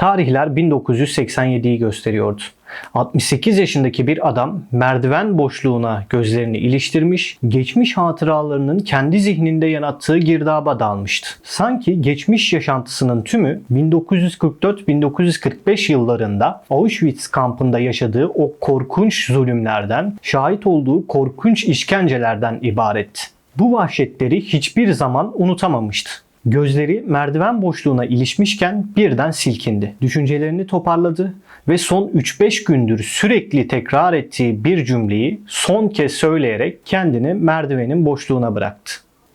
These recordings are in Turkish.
Tarihler 1987'yi gösteriyordu. 68 yaşındaki bir adam merdiven boşluğuna gözlerini iliştirmiş, geçmiş hatıralarının kendi zihninde yarattığı girdaba dalmıştı. Sanki geçmiş yaşantısının tümü 1944-1945 yıllarında Auschwitz kampında yaşadığı o korkunç zulümlerden, şahit olduğu korkunç işkencelerden ibaretti. Bu vahşetleri hiçbir zaman unutamamıştı. Gözleri merdiven boşluğuna ilişmişken birden silkindi. Düşüncelerini toparladı ve son 3-5 gündür sürekli tekrar ettiği bir cümleyi son kez söyleyerek kendini merdivenin boşluğuna bıraktı.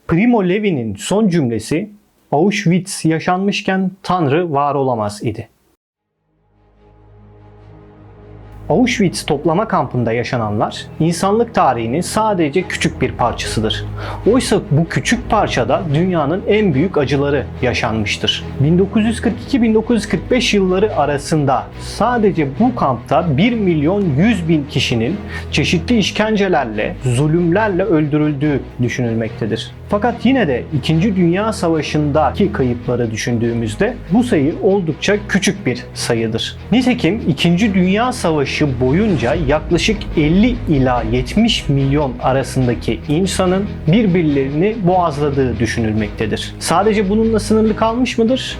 Primo Levi'nin son cümlesi Auschwitz yaşanmışken Tanrı var olamaz idi. Auschwitz toplama kampında yaşananlar insanlık tarihinin sadece küçük bir parçasıdır. Oysa bu küçük parçada dünyanın en büyük acıları yaşanmıştır. 1942-1945 yılları arasında sadece bu kampta 1 milyon 100 bin kişinin çeşitli işkencelerle, zulümlerle öldürüldüğü düşünülmektedir. Fakat yine de 2. Dünya Savaşı'ndaki kayıpları düşündüğümüzde bu sayı oldukça küçük bir sayıdır. Nitekim 2. Dünya Savaşı boyunca yaklaşık 50 ila 70 milyon arasındaki insanın birbirlerini boğazladığı düşünülmektedir. Sadece bununla sınırlı kalmış mıdır?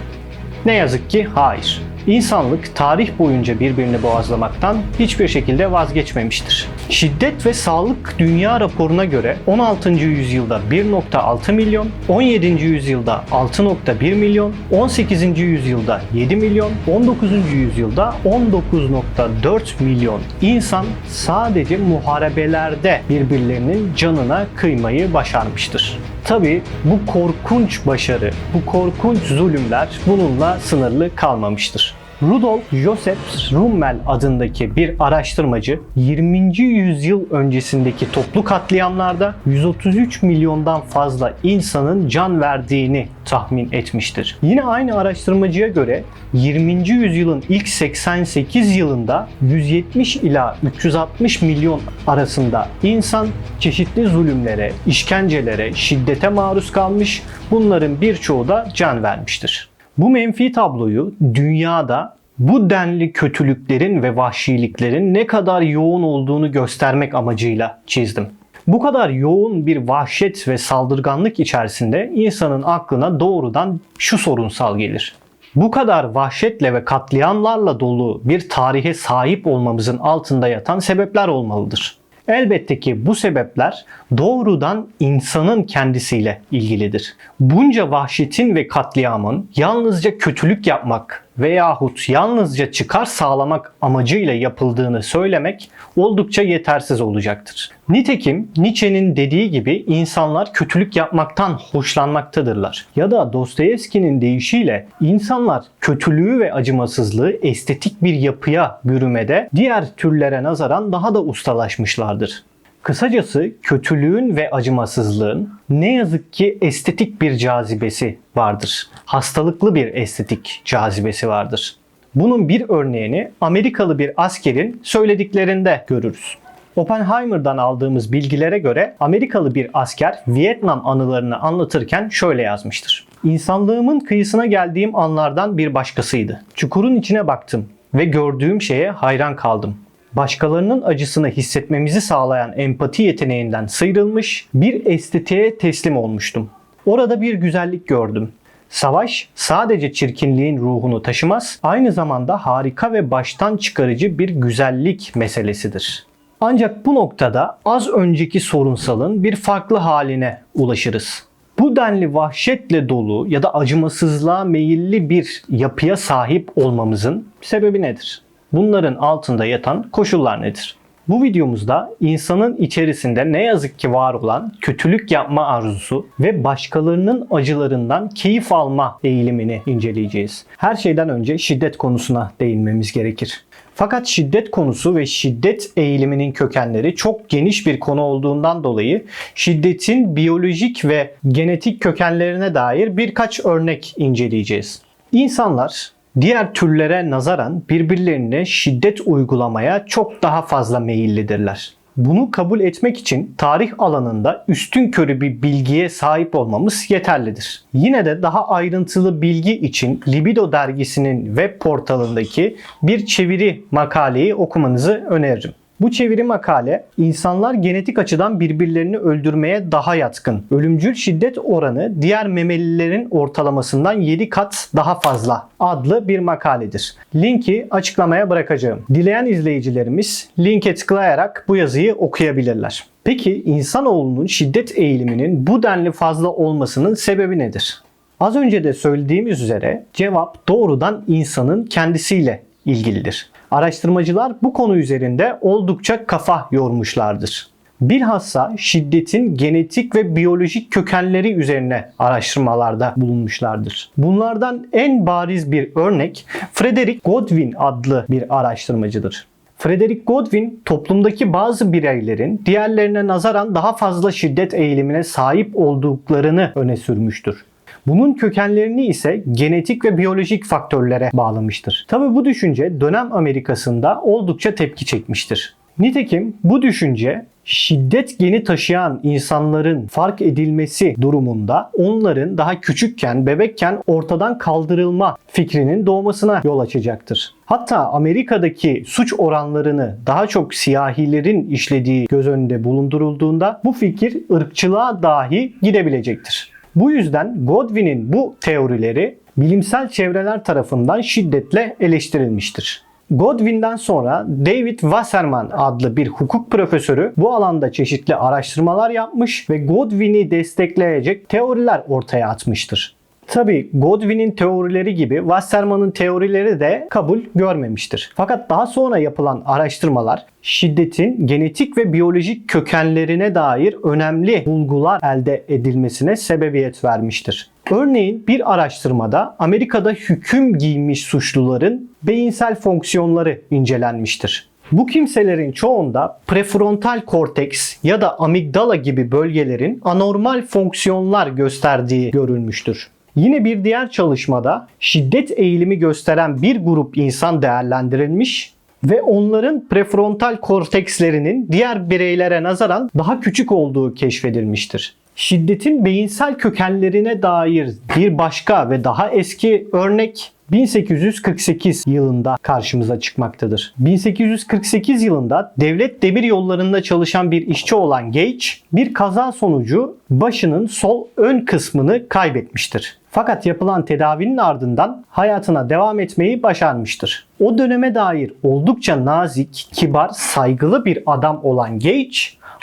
Ne yazık ki hayır. İnsanlık tarih boyunca birbirini boğazlamaktan hiçbir şekilde vazgeçmemiştir. Şiddet ve Sağlık Dünya raporuna göre 16. yüzyılda 1.6 milyon, 17. yüzyılda 6.1 milyon, 18. yüzyılda 7 milyon, 19. yüzyılda 19.4 milyon insan sadece muharebelerde birbirlerinin canına kıymayı başarmıştır. Tabi bu korkunç başarı, bu korkunç zulümler bununla sınırlı kalmamıştır. Rudolf Joseph Rummel adındaki bir araştırmacı 20. yüzyıl öncesindeki toplu katliamlarda 133 milyondan fazla insanın can verdiğini tahmin etmiştir. Yine aynı araştırmacıya göre 20. yüzyılın ilk 88 yılında 170 ila 360 milyon arasında insan çeşitli zulümlere, işkencelere, şiddete maruz kalmış. Bunların birçoğu da can vermiştir. Bu menfi tabloyu dünyada bu denli kötülüklerin ve vahşiliklerin ne kadar yoğun olduğunu göstermek amacıyla çizdim. Bu kadar yoğun bir vahşet ve saldırganlık içerisinde insanın aklına doğrudan şu sorunsal gelir. Bu kadar vahşetle ve katliamlarla dolu bir tarihe sahip olmamızın altında yatan sebepler olmalıdır. Elbette ki bu sebepler doğrudan insanın kendisiyle ilgilidir. Bunca vahşetin ve katliamın yalnızca kötülük yapmak veyahut yalnızca çıkar sağlamak amacıyla yapıldığını söylemek oldukça yetersiz olacaktır. Nitekim Nietzsche'nin dediği gibi insanlar kötülük yapmaktan hoşlanmaktadırlar. Ya da Dostoyevski'nin deyişiyle insanlar kötülüğü ve acımasızlığı estetik bir yapıya bürümede diğer türlere nazaran daha da ustalaşmışlardır. Kısacası kötülüğün ve acımasızlığın ne yazık ki estetik bir cazibesi vardır. Hastalıklı bir estetik cazibesi vardır. Bunun bir örneğini Amerikalı bir askerin söylediklerinde görürüz. Oppenheimer'dan aldığımız bilgilere göre Amerikalı bir asker Vietnam anılarını anlatırken şöyle yazmıştır. İnsanlığımın kıyısına geldiğim anlardan bir başkasıydı. Çukurun içine baktım ve gördüğüm şeye hayran kaldım başkalarının acısını hissetmemizi sağlayan empati yeteneğinden sıyrılmış, bir estetiğe teslim olmuştum. Orada bir güzellik gördüm. Savaş sadece çirkinliğin ruhunu taşımaz, aynı zamanda harika ve baştan çıkarıcı bir güzellik meselesidir. Ancak bu noktada az önceki sorunsalın bir farklı haline ulaşırız. Bu denli vahşetle dolu ya da acımasızlığa meyilli bir yapıya sahip olmamızın sebebi nedir? Bunların altında yatan koşullar nedir? Bu videomuzda insanın içerisinde ne yazık ki var olan kötülük yapma arzusu ve başkalarının acılarından keyif alma eğilimini inceleyeceğiz. Her şeyden önce şiddet konusuna değinmemiz gerekir. Fakat şiddet konusu ve şiddet eğiliminin kökenleri çok geniş bir konu olduğundan dolayı şiddetin biyolojik ve genetik kökenlerine dair birkaç örnek inceleyeceğiz. İnsanlar diğer türlere nazaran birbirlerine şiddet uygulamaya çok daha fazla meyillidirler. Bunu kabul etmek için tarih alanında üstün körü bir bilgiye sahip olmamız yeterlidir. Yine de daha ayrıntılı bilgi için Libido dergisinin web portalındaki bir çeviri makaleyi okumanızı öneririm. Bu çeviri makale insanlar genetik açıdan birbirlerini öldürmeye daha yatkın. Ölümcül şiddet oranı diğer memelilerin ortalamasından 7 kat daha fazla adlı bir makaledir. Linki açıklamaya bırakacağım. Dileyen izleyicilerimiz linke tıklayarak bu yazıyı okuyabilirler. Peki insanoğlunun şiddet eğiliminin bu denli fazla olmasının sebebi nedir? Az önce de söylediğimiz üzere cevap doğrudan insanın kendisiyle ilgilidir. Araştırmacılar bu konu üzerinde oldukça kafa yormuşlardır. Bilhassa şiddetin genetik ve biyolojik kökenleri üzerine araştırmalarda bulunmuşlardır. Bunlardan en bariz bir örnek Frederick Godwin adlı bir araştırmacıdır. Frederick Godwin toplumdaki bazı bireylerin diğerlerine nazaran daha fazla şiddet eğilimine sahip olduklarını öne sürmüştür. Bunun kökenlerini ise genetik ve biyolojik faktörlere bağlamıştır. Tabi bu düşünce dönem Amerika'sında oldukça tepki çekmiştir. Nitekim bu düşünce şiddet geni taşıyan insanların fark edilmesi durumunda onların daha küçükken, bebekken ortadan kaldırılma fikrinin doğmasına yol açacaktır. Hatta Amerika'daki suç oranlarını daha çok siyahilerin işlediği göz önünde bulundurulduğunda bu fikir ırkçılığa dahi gidebilecektir. Bu yüzden Godwin'in bu teorileri bilimsel çevreler tarafından şiddetle eleştirilmiştir. Godwin'den sonra David Wasserman adlı bir hukuk profesörü bu alanda çeşitli araştırmalar yapmış ve Godwin'i destekleyecek teoriler ortaya atmıştır. Tabi Godwin'in teorileri gibi Wasserman'ın teorileri de kabul görmemiştir. Fakat daha sonra yapılan araştırmalar şiddetin genetik ve biyolojik kökenlerine dair önemli bulgular elde edilmesine sebebiyet vermiştir. Örneğin bir araştırmada Amerika'da hüküm giymiş suçluların beyinsel fonksiyonları incelenmiştir. Bu kimselerin çoğunda prefrontal korteks ya da amigdala gibi bölgelerin anormal fonksiyonlar gösterdiği görülmüştür. Yine bir diğer çalışmada şiddet eğilimi gösteren bir grup insan değerlendirilmiş ve onların prefrontal kortekslerinin diğer bireylere nazaran daha küçük olduğu keşfedilmiştir. Şiddetin beyinsel kökenlerine dair bir başka ve daha eski örnek 1848 yılında karşımıza çıkmaktadır. 1848 yılında devlet demir yollarında çalışan bir işçi olan Gage bir kaza sonucu başının sol ön kısmını kaybetmiştir. Fakat yapılan tedavinin ardından hayatına devam etmeyi başarmıştır. O döneme dair oldukça nazik, kibar, saygılı bir adam olan Gage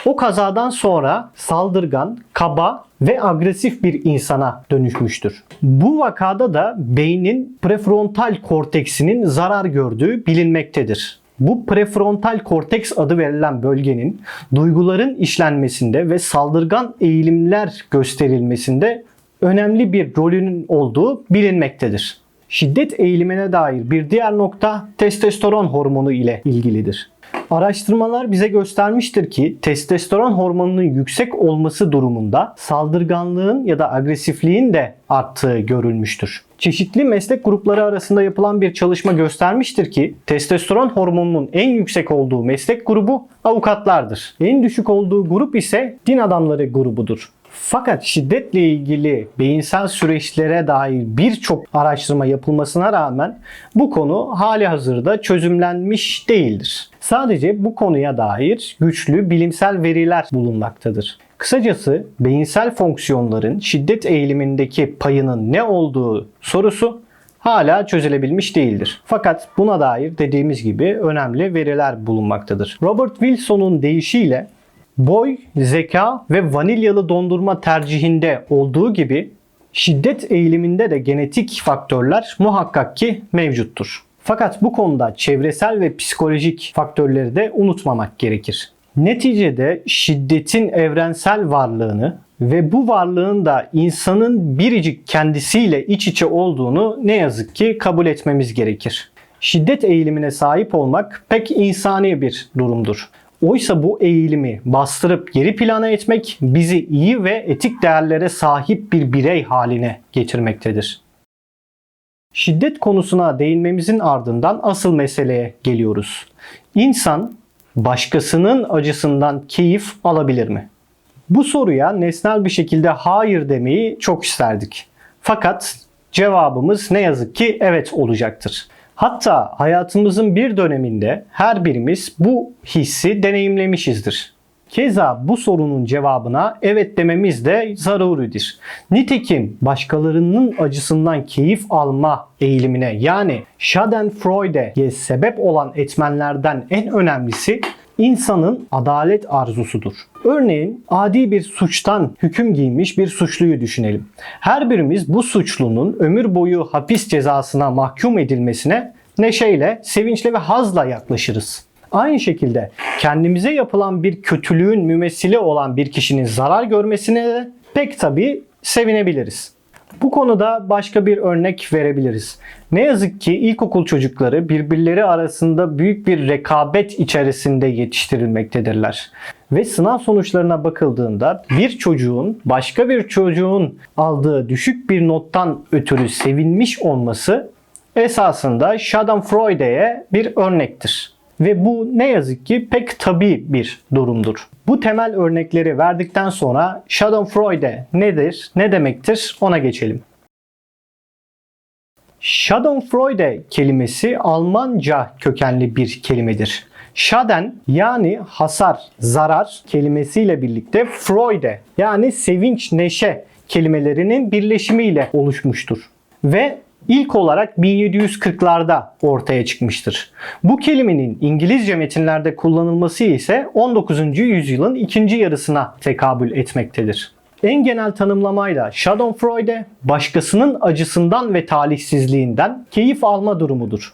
o kazadan sonra saldırgan, kaba ve agresif bir insana dönüşmüştür. Bu vakada da beynin prefrontal korteksinin zarar gördüğü bilinmektedir. Bu prefrontal korteks adı verilen bölgenin duyguların işlenmesinde ve saldırgan eğilimler gösterilmesinde önemli bir rolünün olduğu bilinmektedir. Şiddet eğilimine dair bir diğer nokta testosteron hormonu ile ilgilidir. Araştırmalar bize göstermiştir ki testosteron hormonunun yüksek olması durumunda saldırganlığın ya da agresifliğin de arttığı görülmüştür. Çeşitli meslek grupları arasında yapılan bir çalışma göstermiştir ki testosteron hormonunun en yüksek olduğu meslek grubu avukatlardır. En düşük olduğu grup ise din adamları grubudur. Fakat şiddetle ilgili beyinsel süreçlere dair birçok araştırma yapılmasına rağmen bu konu hali hazırda çözümlenmiş değildir. Sadece bu konuya dair güçlü bilimsel veriler bulunmaktadır. Kısacası beyinsel fonksiyonların şiddet eğilimindeki payının ne olduğu sorusu hala çözülebilmiş değildir. Fakat buna dair dediğimiz gibi önemli veriler bulunmaktadır. Robert Wilson'un deyişiyle boy, zeka ve vanilyalı dondurma tercihinde olduğu gibi şiddet eğiliminde de genetik faktörler muhakkak ki mevcuttur. Fakat bu konuda çevresel ve psikolojik faktörleri de unutmamak gerekir. Neticede şiddetin evrensel varlığını ve bu varlığın da insanın biricik kendisiyle iç içe olduğunu ne yazık ki kabul etmemiz gerekir. Şiddet eğilimine sahip olmak pek insani bir durumdur. Oysa bu eğilimi bastırıp geri plana etmek bizi iyi ve etik değerlere sahip bir birey haline getirmektedir. Şiddet konusuna değinmemizin ardından asıl meseleye geliyoruz. İnsan başkasının acısından keyif alabilir mi? Bu soruya nesnel bir şekilde hayır demeyi çok isterdik. Fakat cevabımız ne yazık ki evet olacaktır. Hatta hayatımızın bir döneminde her birimiz bu hissi deneyimlemişizdir. Keza bu sorunun cevabına evet dememiz de zaruridir. Nitekim başkalarının acısından keyif alma eğilimine yani Schadenfreude'ye sebep olan etmenlerden en önemlisi insanın adalet arzusudur. Örneğin adi bir suçtan hüküm giymiş bir suçluyu düşünelim. Her birimiz bu suçlunun ömür boyu hapis cezasına mahkum edilmesine neşeyle, sevinçle ve hazla yaklaşırız. Aynı şekilde kendimize yapılan bir kötülüğün mümessili olan bir kişinin zarar görmesine de pek tabii sevinebiliriz. Bu konuda başka bir örnek verebiliriz. Ne yazık ki ilkokul çocukları birbirleri arasında büyük bir rekabet içerisinde yetiştirilmektedirler. Ve sınav sonuçlarına bakıldığında bir çocuğun başka bir çocuğun aldığı düşük bir nottan ötürü sevinmiş olması esasında Schadenfreude'ye bir örnektir. Ve bu ne yazık ki pek tabi bir durumdur. Bu temel örnekleri verdikten sonra Schadenfreude nedir, ne demektir ona geçelim. Schadenfreude kelimesi Almanca kökenli bir kelimedir. Schaden yani hasar, zarar kelimesiyle birlikte Freude yani sevinç, neşe kelimelerinin birleşimiyle oluşmuştur. Ve ilk olarak 1740'larda ortaya çıkmıştır. Bu kelimenin İngilizce metinlerde kullanılması ise 19. yüzyılın ikinci yarısına tekabül etmektedir. En genel tanımlamayla Schadenfreude, başkasının acısından ve talihsizliğinden keyif alma durumudur.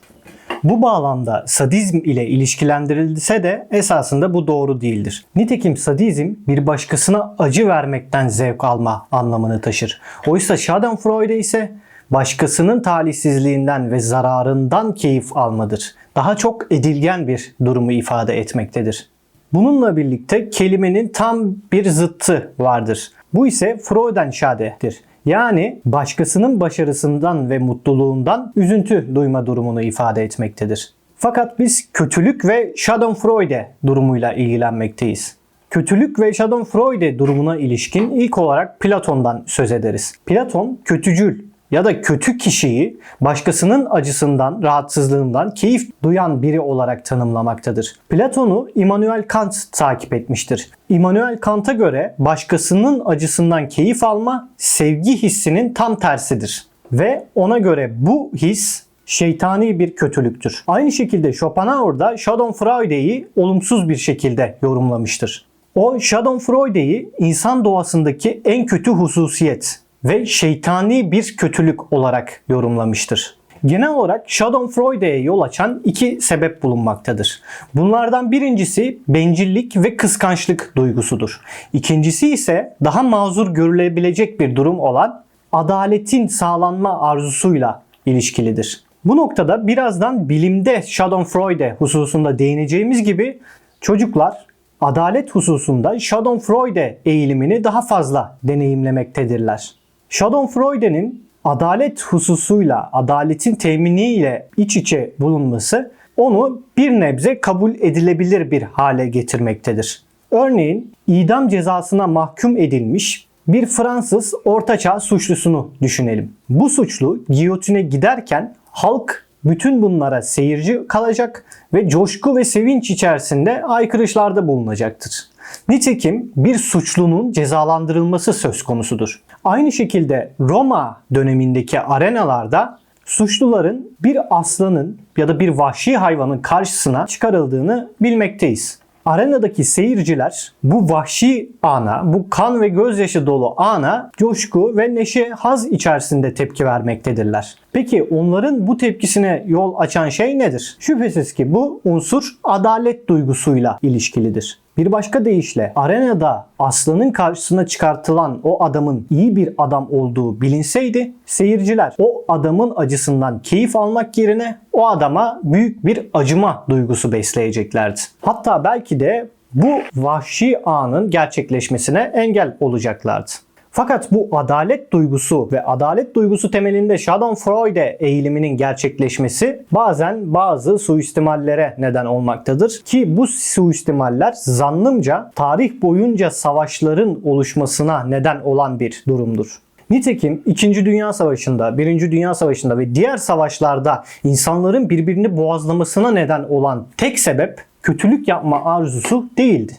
Bu bağlamda sadizm ile ilişkilendirilse de esasında bu doğru değildir. Nitekim sadizm bir başkasına acı vermekten zevk alma anlamını taşır. Oysa Schadenfreude ise başkasının talihsizliğinden ve zararından keyif almadır. Daha çok edilgen bir durumu ifade etmektedir. Bununla birlikte kelimenin tam bir zıttı vardır. Bu ise Freudenschade'dir. Yani başkasının başarısından ve mutluluğundan üzüntü duyma durumunu ifade etmektedir. Fakat biz kötülük ve Schadenfreude durumuyla ilgilenmekteyiz. Kötülük ve Schadenfreude durumuna ilişkin ilk olarak Platon'dan söz ederiz. Platon kötücül ya da kötü kişiyi başkasının acısından, rahatsızlığından keyif duyan biri olarak tanımlamaktadır. Platon'u Immanuel Kant takip etmiştir. Immanuel Kant'a göre başkasının acısından keyif alma sevgi hissinin tam tersidir. Ve ona göre bu his şeytani bir kötülüktür. Aynı şekilde Schopenhauer da Schadenfreude'yi olumsuz bir şekilde yorumlamıştır. O Schadenfreude'yi insan doğasındaki en kötü hususiyet ve şeytani bir kötülük olarak yorumlamıştır. Genel olarak Schadenfreude'ye yol açan iki sebep bulunmaktadır. Bunlardan birincisi bencillik ve kıskançlık duygusudur. İkincisi ise daha mazur görülebilecek bir durum olan adaletin sağlanma arzusuyla ilişkilidir. Bu noktada birazdan bilimde Schadenfreude hususunda değineceğimiz gibi çocuklar adalet hususunda Schadenfreude eğilimini daha fazla deneyimlemektedirler. Schadenfreude'nin adalet hususuyla, adaletin teminiyle iç içe bulunması onu bir nebze kabul edilebilir bir hale getirmektedir. Örneğin idam cezasına mahkum edilmiş bir Fransız ortaçağ suçlusunu düşünelim. Bu suçlu giyotine giderken halk bütün bunlara seyirci kalacak ve coşku ve sevinç içerisinde aykırışlarda bulunacaktır. Nitekim bir suçlunun cezalandırılması söz konusudur. Aynı şekilde Roma dönemindeki arenalarda suçluların bir aslanın ya da bir vahşi hayvanın karşısına çıkarıldığını bilmekteyiz. Arenadaki seyirciler bu vahşi ana, bu kan ve gözyaşı dolu ana coşku ve neşe haz içerisinde tepki vermektedirler. Peki onların bu tepkisine yol açan şey nedir? Şüphesiz ki bu unsur adalet duygusuyla ilişkilidir. Bir başka deyişle arenada aslanın karşısına çıkartılan o adamın iyi bir adam olduğu bilinseydi seyirciler o adamın acısından keyif almak yerine o adama büyük bir acıma duygusu besleyeceklerdi. Hatta belki de bu vahşi anın gerçekleşmesine engel olacaklardı. Fakat bu adalet duygusu ve adalet duygusu temelinde Schadenfreude eğiliminin gerçekleşmesi bazen bazı suistimallere neden olmaktadır. Ki bu suistimaller zannımca tarih boyunca savaşların oluşmasına neden olan bir durumdur. Nitekim 2. Dünya Savaşı'nda, 1. Dünya Savaşı'nda ve diğer savaşlarda insanların birbirini boğazlamasına neden olan tek sebep kötülük yapma arzusu değildi.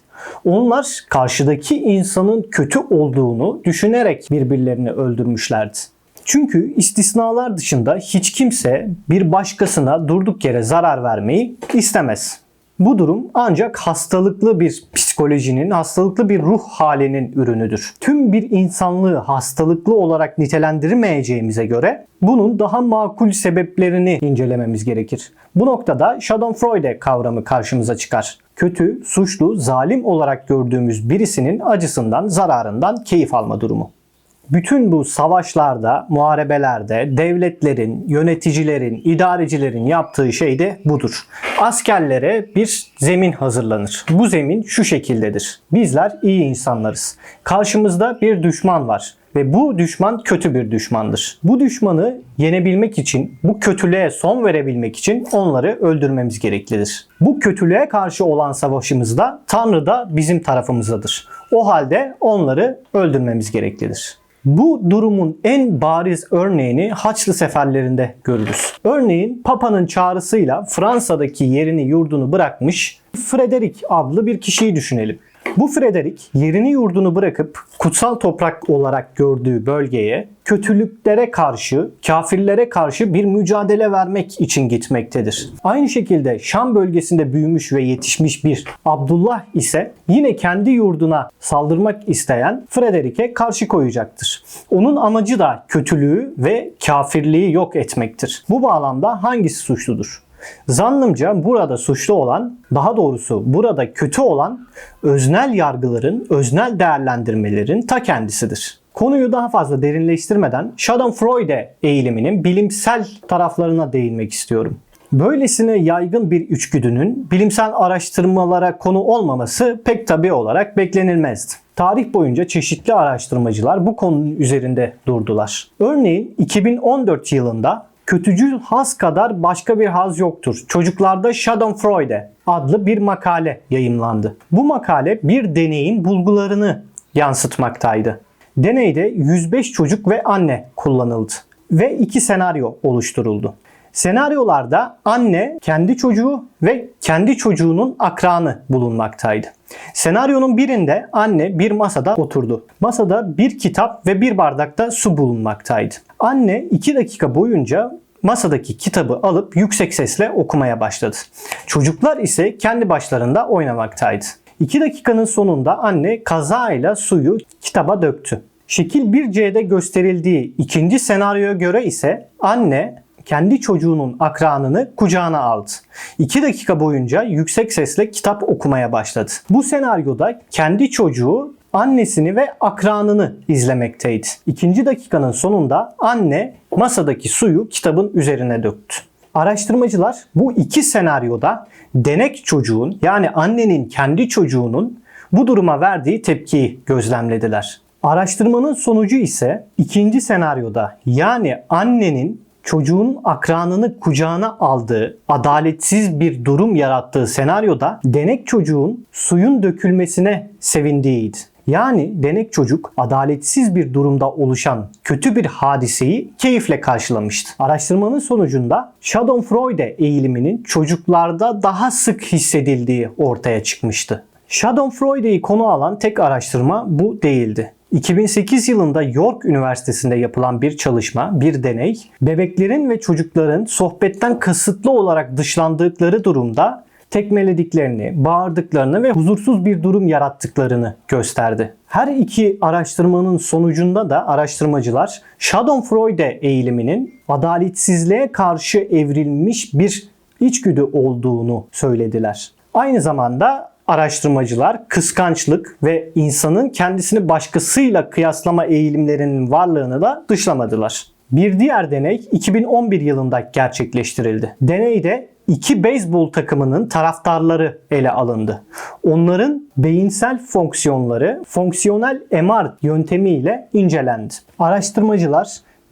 Onlar karşıdaki insanın kötü olduğunu düşünerek birbirlerini öldürmüşlerdi. Çünkü istisnalar dışında hiç kimse bir başkasına durduk yere zarar vermeyi istemez. Bu durum ancak hastalıklı bir psikolojinin, hastalıklı bir ruh halinin ürünüdür. Tüm bir insanlığı hastalıklı olarak nitelendirmeyeceğimize göre bunun daha makul sebeplerini incelememiz gerekir. Bu noktada Schadenfreude kavramı karşımıza çıkar. Kötü, suçlu, zalim olarak gördüğümüz birisinin acısından, zararından keyif alma durumu. Bütün bu savaşlarda, muharebelerde devletlerin, yöneticilerin, idarecilerin yaptığı şey de budur. Askerlere bir zemin hazırlanır. Bu zemin şu şekildedir. Bizler iyi insanlarız. Karşımızda bir düşman var ve bu düşman kötü bir düşmandır. Bu düşmanı yenebilmek için, bu kötülüğe son verebilmek için onları öldürmemiz gereklidir. Bu kötülüğe karşı olan savaşımızda Tanrı da bizim tarafımızdadır. O halde onları öldürmemiz gereklidir. Bu durumun en bariz örneğini Haçlı seferlerinde görürüz. Örneğin Papa'nın çağrısıyla Fransa'daki yerini yurdunu bırakmış Frederick adlı bir kişiyi düşünelim. Bu Frederick yerini yurdunu bırakıp kutsal toprak olarak gördüğü bölgeye kötülüklere karşı, kafirlere karşı bir mücadele vermek için gitmektedir. Aynı şekilde Şam bölgesinde büyümüş ve yetişmiş bir Abdullah ise yine kendi yurduna saldırmak isteyen Frederick'e karşı koyacaktır. Onun amacı da kötülüğü ve kafirliği yok etmektir. Bu bağlamda hangisi suçludur? Zannımca burada suçlu olan, daha doğrusu burada kötü olan öznel yargıların, öznel değerlendirmelerin ta kendisidir. Konuyu daha fazla derinleştirmeden Schadenfreude eğiliminin bilimsel taraflarına değinmek istiyorum. Böylesine yaygın bir içgüdünün bilimsel araştırmalara konu olmaması pek tabi olarak beklenilmezdi. Tarih boyunca çeşitli araştırmacılar bu konunun üzerinde durdular. Örneğin 2014 yılında kötücül haz kadar başka bir haz yoktur. Çocuklarda Schadenfreude adlı bir makale yayımlandı. Bu makale bir deneyin bulgularını yansıtmaktaydı. Deneyde 105 çocuk ve anne kullanıldı ve iki senaryo oluşturuldu. Senaryolarda anne, kendi çocuğu ve kendi çocuğunun akranı bulunmaktaydı. Senaryonun birinde anne bir masada oturdu. Masada bir kitap ve bir bardakta su bulunmaktaydı. Anne 2 dakika boyunca masadaki kitabı alıp yüksek sesle okumaya başladı. Çocuklar ise kendi başlarında oynamaktaydı. 2 dakikanın sonunda anne kazayla suyu kitaba döktü. Şekil 1C'de gösterildiği ikinci senaryoya göre ise anne kendi çocuğunun akranını kucağına aldı. 2 dakika boyunca yüksek sesle kitap okumaya başladı. Bu senaryoda kendi çocuğu annesini ve akranını izlemekteydi. İkinci dakikanın sonunda anne masadaki suyu kitabın üzerine döktü. Araştırmacılar bu iki senaryoda denek çocuğun yani annenin kendi çocuğunun bu duruma verdiği tepkiyi gözlemlediler. Araştırmanın sonucu ise ikinci senaryoda yani annenin çocuğun akranını kucağına aldığı, adaletsiz bir durum yarattığı senaryoda denek çocuğun suyun dökülmesine sevindiğiydi. Yani denek çocuk adaletsiz bir durumda oluşan kötü bir hadiseyi keyifle karşılamıştı. Araştırmanın sonucunda Schadenfreude eğiliminin çocuklarda daha sık hissedildiği ortaya çıkmıştı. Schadenfreude'yi konu alan tek araştırma bu değildi. 2008 yılında York Üniversitesi'nde yapılan bir çalışma, bir deney, bebeklerin ve çocukların sohbetten kasıtlı olarak dışlandıkları durumda tekmelediklerini, bağırdıklarını ve huzursuz bir durum yarattıklarını gösterdi. Her iki araştırmanın sonucunda da araştırmacılar Schadenfreude eğiliminin adaletsizliğe karşı evrilmiş bir içgüdü olduğunu söylediler. Aynı zamanda araştırmacılar kıskançlık ve insanın kendisini başkasıyla kıyaslama eğilimlerinin varlığını da dışlamadılar. Bir diğer deney 2011 yılında gerçekleştirildi. Deneyde iki beyzbol takımının taraftarları ele alındı. Onların beyinsel fonksiyonları fonksiyonel MR yöntemiyle incelendi. Araştırmacılar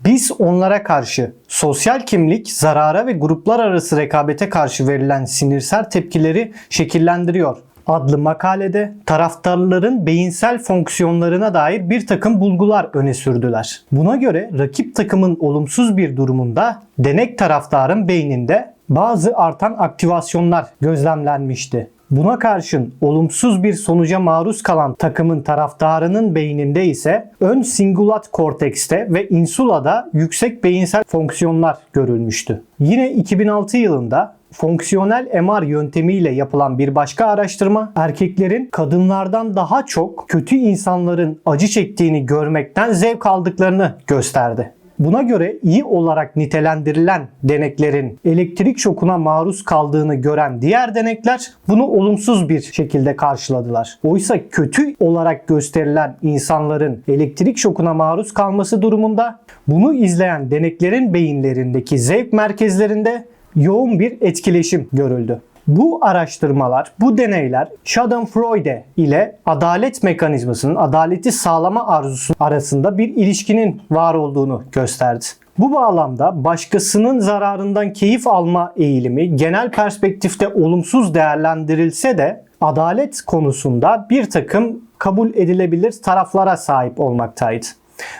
biz onlara karşı sosyal kimlik, zarara ve gruplar arası rekabete karşı verilen sinirsel tepkileri şekillendiriyor adlı makalede taraftarların beyinsel fonksiyonlarına dair bir takım bulgular öne sürdüler. Buna göre rakip takımın olumsuz bir durumunda denek taraftarın beyninde bazı artan aktivasyonlar gözlemlenmişti. Buna karşın olumsuz bir sonuca maruz kalan takımın taraftarının beyninde ise ön singulat kortekste ve insulada yüksek beyinsel fonksiyonlar görülmüştü. Yine 2006 yılında fonksiyonel MR yöntemiyle yapılan bir başka araştırma erkeklerin kadınlardan daha çok kötü insanların acı çektiğini görmekten zevk aldıklarını gösterdi. Buna göre iyi olarak nitelendirilen deneklerin elektrik şokuna maruz kaldığını gören diğer denekler bunu olumsuz bir şekilde karşıladılar. Oysa kötü olarak gösterilen insanların elektrik şokuna maruz kalması durumunda bunu izleyen deneklerin beyinlerindeki zevk merkezlerinde yoğun bir etkileşim görüldü. Bu araştırmalar, bu deneyler Schadenfreude ile adalet mekanizmasının adaleti sağlama arzusu arasında bir ilişkinin var olduğunu gösterdi. Bu bağlamda başkasının zararından keyif alma eğilimi genel perspektifte olumsuz değerlendirilse de adalet konusunda bir takım kabul edilebilir taraflara sahip olmaktaydı.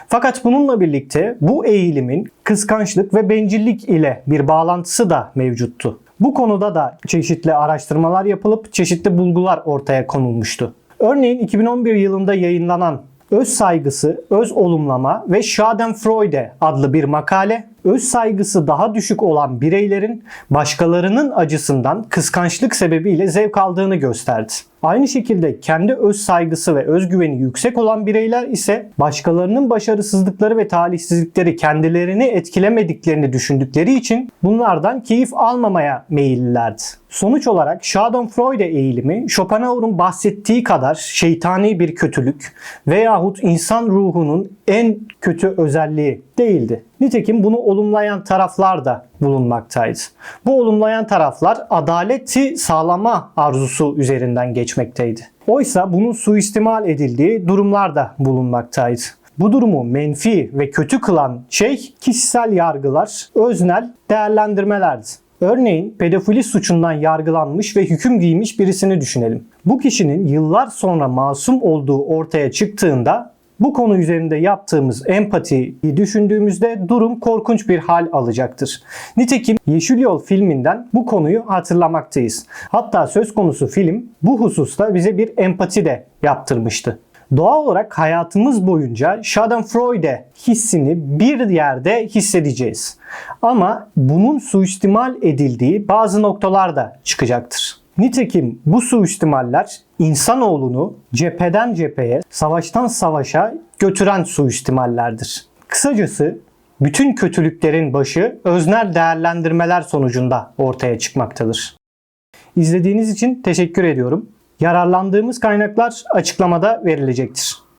Fakat bununla birlikte bu eğilimin kıskançlık ve bencillik ile bir bağlantısı da mevcuttu. Bu konuda da çeşitli araştırmalar yapılıp çeşitli bulgular ortaya konulmuştu. Örneğin 2011 yılında yayınlanan Öz saygısı, öz olumlama ve Schadenfreude adlı bir makale, öz saygısı daha düşük olan bireylerin başkalarının acısından kıskançlık sebebiyle zevk aldığını gösterdi. Aynı şekilde kendi öz saygısı ve özgüveni yüksek olan bireyler ise başkalarının başarısızlıkları ve talihsizlikleri kendilerini etkilemediklerini düşündükleri için bunlardan keyif almamaya meyillilerdi. Sonuç olarak Schadenfreude eğilimi Schopenhauer'un bahsettiği kadar şeytani bir kötülük veyahut insan ruhunun en kötü özelliği değildi. Nitekim bunu olumlayan taraflar da bulunmaktaydı. Bu olumlayan taraflar adaleti sağlama arzusu üzerinden geçmekteydi. Oysa bunun suistimal edildiği durumlar da bulunmaktaydı. Bu durumu menfi ve kötü kılan şey kişisel yargılar, öznel değerlendirmelerdi. Örneğin pedofili suçundan yargılanmış ve hüküm giymiş birisini düşünelim. Bu kişinin yıllar sonra masum olduğu ortaya çıktığında bu konu üzerinde yaptığımız empatiyi düşündüğümüzde durum korkunç bir hal alacaktır. Nitekim Yeşil Yol filminden bu konuyu hatırlamaktayız. Hatta söz konusu film bu hususta bize bir empati de yaptırmıştı. Doğal olarak hayatımız boyunca Schadenfreude hissini bir yerde hissedeceğiz. Ama bunun suistimal edildiği bazı noktalar da çıkacaktır. Nitekim bu suistimaller insanoğlunu cepheden cepheye, savaştan savaşa götüren suistimallerdir. Kısacası bütün kötülüklerin başı öznel değerlendirmeler sonucunda ortaya çıkmaktadır. İzlediğiniz için teşekkür ediyorum. Yararlandığımız kaynaklar açıklamada verilecektir.